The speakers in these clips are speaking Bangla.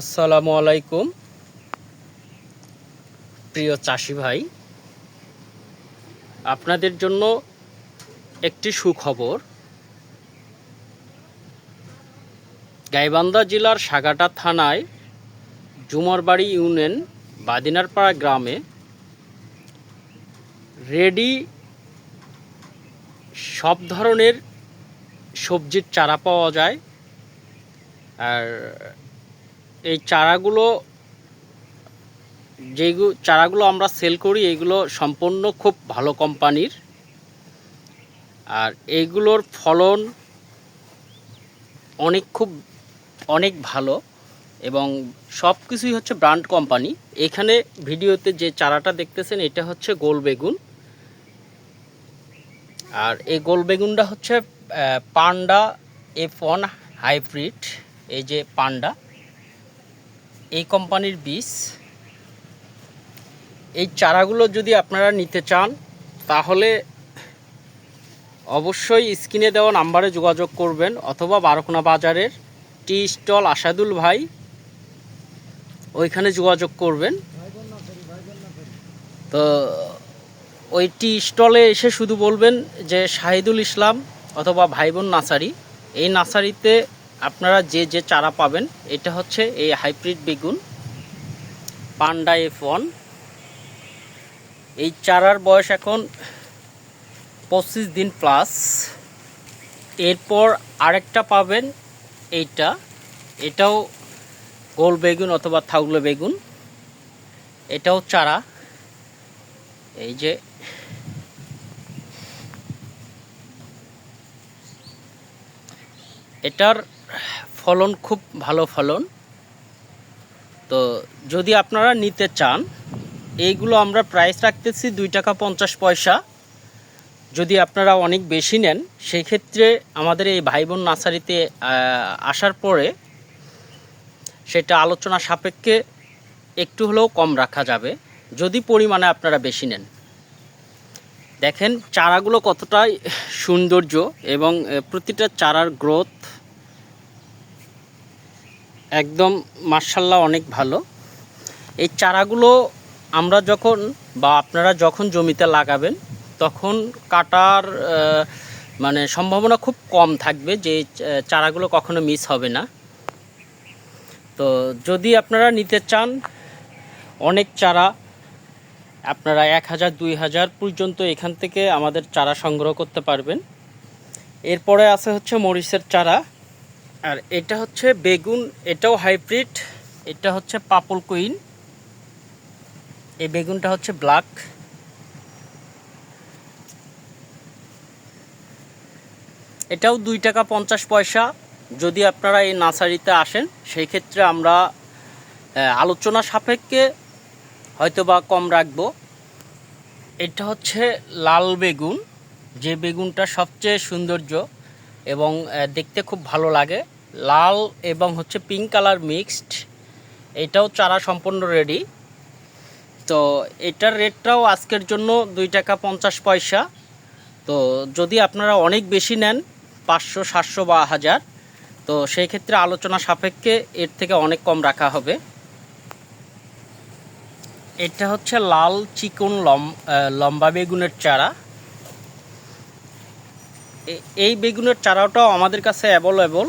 আসসালামু আলাইকুম, প্রিয় চাষি ভাই। আপনাদের জন্য একটি সুখবর। গাইবান্ধা জেলার সাগাটা থানায় জুমরবাড়ি ইউনিয়ন বাদিনারপাড়া গ্রামে রেডি সব ধরনের সবজির চারা পাওয়া যায়। আর এই চারাগুলো যেগুলো চারাগুলো আমরা সেল করি, এগুলো সম্পূর্ণ খুব ভালো কোম্পানির। আর এইগুলোর ফলন অনেক খুব, অনেক ভালো এবং সব কিছুই হচ্ছে ব্র্যান্ড কোম্পানি। এখানে ভিডিওতে যে চারাটা দেখতেছেন, এটা হচ্ছে গোল বেগুন। আর এই গোল বেগুনটা হচ্ছে পান্ডা এফ ওয়ান হাইব্রিড, এই যে পান্ডা। এই কোম্পানির বীজ। এই চারাগুলো যদি আপনারা নিতে চান, তাহলে অবশ্যই স্ক্রিনে দেওয়া নাম্বারে যোগাযোগ করবেন অথবা বারোকোনা বাজারের টি স্টল আসাদুল ভাই ওইখানে যোগাযোগ করবেন। তো ওই টি স্টলে এসে শুধু বলবেন যে শাহিদুল ইসলাম অথবা ভাইবোন নার্সারি এই নার্সারিতে আপনারা যে যে চারা পাবেন, এটা হচ্ছে এই হাইব্রিড বেগুন, পান্ডা এফ ওয়ান। এই চারার বয়স এখন পঁচিশ দিন প্লাস। এরপর আরেকটা পাবেন এইটা। এটাও গোল বেগুন অথবা থাউলো বেগুন। এটাও চারা। এই যে এটার ফলন খুব ভালো ফলন। তো যদি আপনারা নিতে চান, এইগুলো আমরা প্রাইস রাখতেছি দুই টাকা পঞ্চাশ পয়সা। যদি আপনারা অনেক বেশি নেন সেই ক্ষেত্রে আমাদের এই ভাই বোন নার্সারিতে আসার পরে সেটা আলোচনা সাপেক্ষে একটু হলেও কম রাখা যাবে, যদি পরিমাণে আপনারা বেশি নেন। দেখেন, চারাগুলো কতটাই সৌন্দর্য এবং প্রতিটা চারার গ্রোথ একদম মার্শাল্লাহ অনেক ভালো। এই চারাগুলো আমরা যখন বা আপনারা যখন জমিতে লাগাবেন, তখন কাটার মানে সম্ভাবনা খুব কম থাকবে যে চারাগুলো কখনো মিস হবে না। তো যদি আপনারা নিতে চান, অনেক চারা আপনারা এক হাজার, দুই হাজার পর্যন্ত এখান থেকে আমাদের চারা সংগ্রহ করতে পারবেন। এরপরে আছে হচ্ছে মরিচের চারা। আর এটা হচ্ছে বেগুন, এটাও হাইব্রিড, এটা হচ্ছে পাপল কুইন। এই বেগুনটা হচ্ছে ব্ল্যাক। এটাও দুই টাকা পঞ্চাশ পয়সা। যদি আপনারা এই নার্সারিতে আসেন, সেই ক্ষেত্রে আমরা আলোচনা সাপেক্ষে হয়তো বা কম রাখব। এটা হচ্ছে লাল বেগুন, যে বেগুনটা সবচেয়ে সৌন্দর্য। এবং দেখতে খুব ভালো লাগে। লাল এবং হচ্ছে পিঙ্ক কালার মিক্সড এটাও চারা সম্পূর্ণ রেডি তো এটার রেটটাও আজকের জন্য দুই টাকা পঞ্চাশ পয়সা। তো যদি আপনারা অনেক বেশি নেন, পাঁচশো, সাতশো বা হাজার, তো সেই ক্ষেত্রে আলোচনা সাপেক্ষে এর থেকে অনেক কম রাখা হবে। এটা হচ্ছে লাল চিকন লম লম্বা বেগুনের চারা। এই বেগুনের চারাটাও আমাদের কাছে অ্যাভেলেবল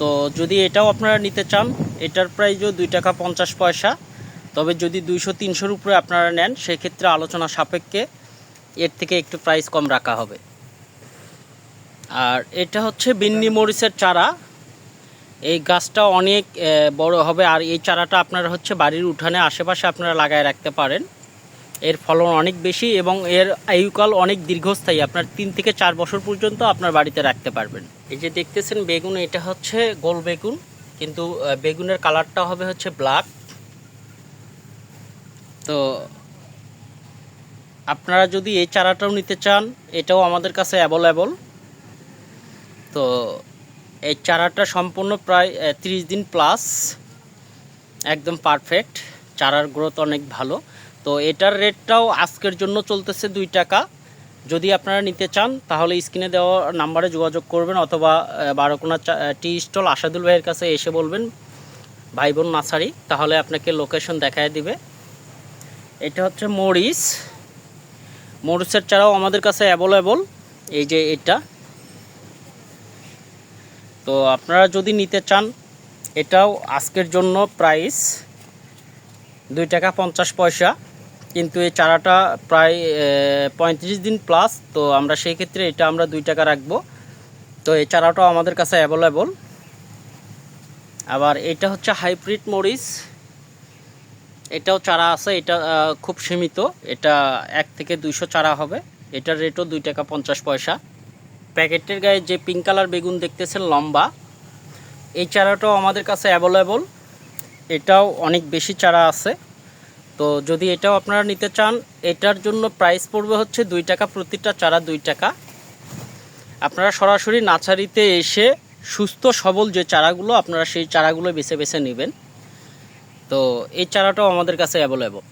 তো যদি এটাও আপনারা নিতে চান, এটার প্রাইজও দুই টাকা পঞ্চাশ পয়সা। তবে যদি দুইশো, তিনশোর উপরে আপনারা নেন, সেক্ষেত্রে আলোচনা সাপেক্ষে এর থেকে একটু প্রাইস কম রাখা হবে। আর এটা হচ্ছে বিন্নি মরিচের চারা। এই গাছটা অনেক বড় হবে, আর এই চারাটা আপনারা হচ্ছে বাড়ির উঠানে, আশেপাশে আপনারা লাগায় রাখতে পারেন। এর ফলন অনেক বেশি এবং এর আয়ুকাল অনেক দীর্ঘস্থায়ী। আপনার তিন থেকে চার বছর পর্যন্ত আপনার বাড়িতে রাখতে পারবেন। এই যে দেখতেছেন বেগুন, এটা হচ্ছে গোল বেগুন, কিন্তু বেগুনের কালারটা হবে হচ্ছে ব্ল্যাক। তো আপনারা যদি এই চারাটাও নিতে চান, এটাও আমাদের কাছে অ্যাভেলেবল। তো এই চারাটা সম্পূর্ণ প্রায় তিরিশ দিন প্লাস, একদম পারফেক্ট। চারার গ্রোথ অনেক ভালো। তো এটার রেটটাও আজকের জন্য চলতেছে দুই টাকা। যদি আপনারা নিতে চান, তাহলে স্ক্রিনে দেওয়া নাম্বারে যোগাযোগ করবেন অথবা বারোকোনা টি স্টল আসাদুল ভাইয়ের কাছে এসে বলবেন ভাই বোন নার্সারি তাহলে আপনাকে লোকেশন দেখায় দিবে। এটা হচ্ছে মরিচ। মরিচের চারাও আমাদের কাছে অ্যাভেলেবল, এই যে এটা। তো আপনারা যদি নিতে চান, এটাও আজকের জন্য প্রাইস দুই টাকা পঞ্চাশ পয়সা। কিন্তু এই চারাটা প্রায় পঁয়ত্রিশ দিন প্লাস তো আমরা সেই ক্ষেত্রে এটা আমরা দুই টাকা রাখব। তো এই চারাটাও আমাদের কাছে অ্যাভেলেবল আবার এটা হচ্ছে হাইব্রিড মরিচ। এটাও চারা আছে, এটা খুব সীমিত। এটা এক থেকে দুইশো চারা হবে। এটার রেটও দুই টাকা পঞ্চাশ পয়সা। প্যাকেটের গায়ে যে পিঙ্ক কালার বেগুন দেখতেছেন, লম্বা। এই চারাটাও আমাদের কাছে অ্যাভেলেবল এটাও অনেক বেশি চারা আছে। তো যদি এটাও আপনারা নিতে চান, এটার জন্য প্রাইস পড়বে হচ্ছে দুই টাকা প্রতিটা চারা দুই টাকা। আপনারা সরাসরি নার্সারিতে এসে সুস্থ সবল যে চারাগুলো, আপনারা সেই চারাগুলো বেছে বেছে নেবেন। তো এই চারাটাও আমাদের কাছে অ্যাভেলেবল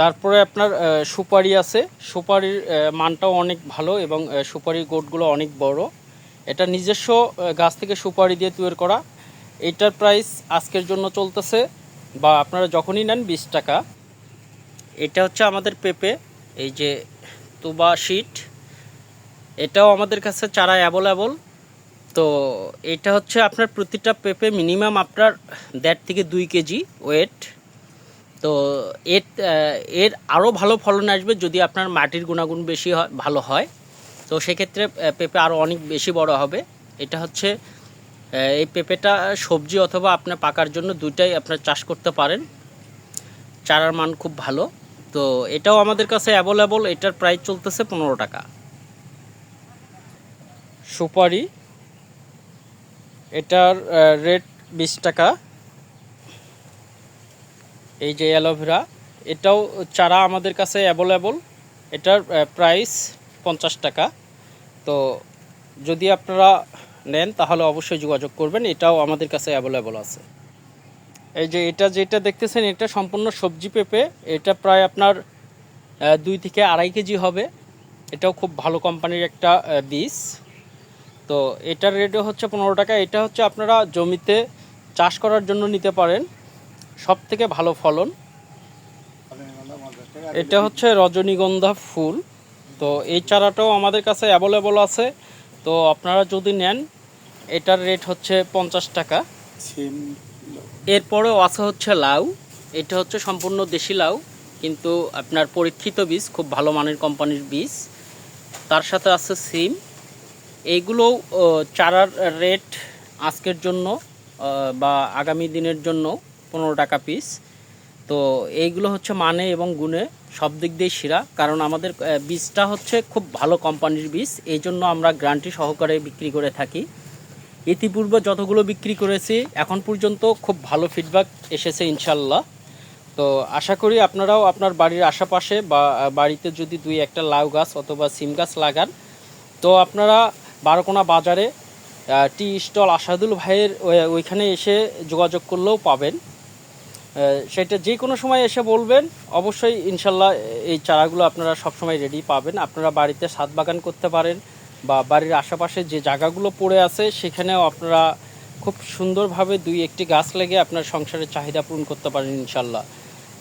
তারপরে আপনার সুপারি আছে। সুপারির মানটাও অনেক ভালো এবং সুপারির গোটগুলো অনেক বড়। এটা নিজস্ব গাছ থেকে সুপারি দিয়ে তৈরি করা। এটার প্রাইস আজকের জন্য চলতেছে বা আপনারা যখনই নেন বিশ টাকা। এটা হচ্ছে আমাদের পেঁপে, এই যে তুবা শিট। এটাও আমাদের কাছে চারা অ্যাভেলেবল তো এটা হচ্ছে আপনার প্রতিটা পেঁপে মিনিমাম আপনার দেড় থেকে দুই কেজি ওয়েট তো এর এর আরও ভালো ফলন আসবে যদি আপনার মাটির গুণাগুণ বেশি হয়, ভালো হয়। তো সেক্ষেত্রে পেঁপে আরও অনেক বেশি বড় হবে। এটা হচ্ছে এই পেঁপেটা সবজি অথবা আপনার পাকার জন্য দুইটাই আপনার চাষ করতে পারেন। চারার মান খুব ভালো। তো এটাও আমাদের কাছে অ্যাভেলেবল এটার প্রাইস চলতেছে পনেরো টাকা। সুপারি, এটার রেট বিশ টাকা। এই যে অ্যালোভেরা এটাও চারা আমাদের কাছে অ্যাভেলেবল এটার প্রাইস পঞ্চাশ টাকা। তো যদি আপনারা নেন, তাহলে অবশ্যই যোগাযোগ করবেন, এটাও আমাদের কাছে অ্যাভেলেবল আছে। এই যে এটা যেটা দেখতেছেন, এটা সম্পূর্ণ সবজি পেঁপে। এটা প্রায় আপনার দুই থেকে আড়াই কেজি হবে। এটাও খুব ভালো কোম্পানির একটা বীজ। তো এটার রেটও হচ্ছে পনেরো টাকা। এটা হচ্ছে আপনারা জমিতে চাষ করার জন্য নিতে পারেন। সব থেকে ভালো ফলন। এটা হচ্ছে রজনীগন্ধা ফুল। তো এই চারাটাও আমাদের কাছে অ্যাভেলেবল আছে। তো আপনারা যদি নেন, এটার রেট হচ্ছে পঞ্চাশ টাকা। এরপরেও আছে হচ্ছে লাউ। এটা হচ্ছে সম্পূর্ণ দেশি লাউ কিন্তু আপনার পরীক্ষিত বীজ খুব ভালো মানের কোম্পানির বীজ। তার সাথে আছে সিম। এইগুলোও ও, চারার রেট আজকের জন্য বা আগামী দিনের জন্য পনেরো টাকা পিস। তো এইগুলো হচ্ছে মানে এবং গুণে সব দিক দিয়ে সেরা কারণ আমাদের বীজটা হচ্ছে খুব ভালো কোম্পানির বীজ। এই জন্য আমরা গ্রান্টি সহকারে বিক্রি করে থাকি। ইতিপূর্বে যতগুলো বিক্রি করেছি, এখন পর্যন্ত খুব ভালো ফিডব্যাক এসেছে ইনশাল্লাহ। তো আশা করি আপনারাও আপনার বাড়ির আশেপাশে বা বাড়িতে যদি দুই একটা লাউ গাছ অথবা সিম গাছ লাগান, তো আপনারা বারোকোনা বাজারে টি স্টল আসাদুল ভাইয়ের ওই- ওইখানে এসে যোগাযোগ করলেও পাবেন। সেটা যে কোনো সময় এসে বলবেন, অবশ্যই ইনশাল্লাহ এই চারাগুলো আপনারা সবসময় রেডি পাবেন। আপনারা বাড়িতে ছাদ বাগান করতে পারেন বা বাড়ির আশেপাশে যে জায়গাগুলো পড়ে আছে, সেখানেও আপনারা খুব সুন্দরভাবে দুই একটি গাছ লেগে আপনার সংসারের চাহিদা পূরণ করতে পারেন ইনশাল্লাহ।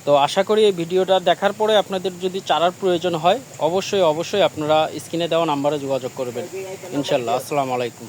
তো আশা করি এই ভিডিওটা দেখার পরে আপনাদের যদি চারার প্রয়োজন হয়, অবশ্যই অবশ্যই আপনারা স্ক্রিনে দেওয়া নাম্বারে যোগাযোগ করবেন। ইনশাল্লাহ, আসসালামু আলাইকুম।